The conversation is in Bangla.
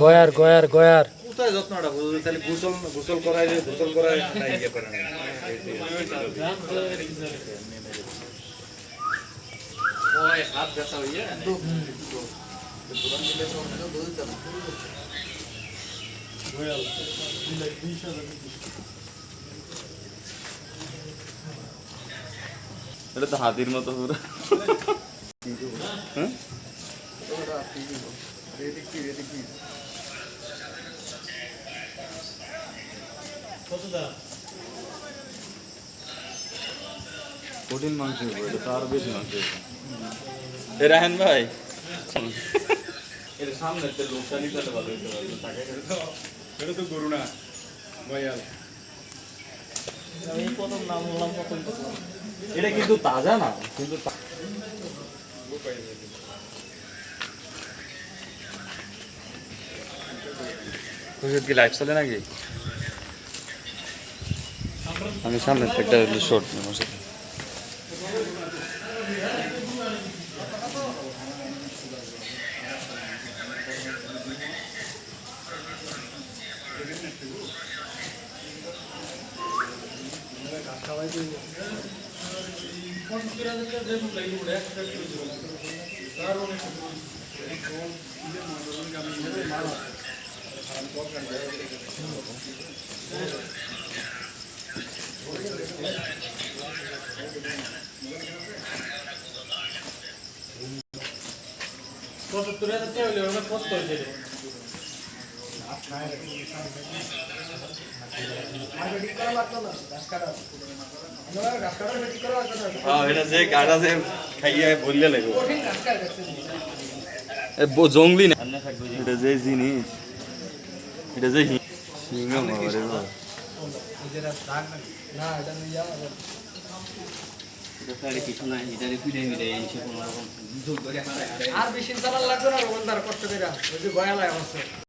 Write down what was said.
গয়ার গয়ার গয়ার। কোথায় যত্নটা বুঝলি তাহলে গোসল গোসল করাইলে গোসল করাই নাই ইয়ে করে না। ওই হাত ব্যথা হইয়া এটা তো হাতির মতো পুরো। হ্যাঁ কঠিন মাংস এটা তো আরও বেশি মাংস রাহেন ভাই। এর সামনে একটা লোকটা নিতে ভালো হইতে পারবে দাও। এটা তো গরু না গয়াল এটা কিন্তু তাজা না কিন্তু হুজুর কি লাইভ চলে নাকি আমি সামনে থেকে একটা শর্ট নেবো সেটা। পঁচাত্তর হাজার টাকা হলে অনেক কষ্ট। হ্যাঁ যে গাড়া যে খাইয়ে বললে এ ব- জঙ্গলি না। এটা যে জিনিস। এটা যে হি- মারে না আর বেশি চালান লাগবে না রোবন্দার কষ্ট করে গয়ালায় আমার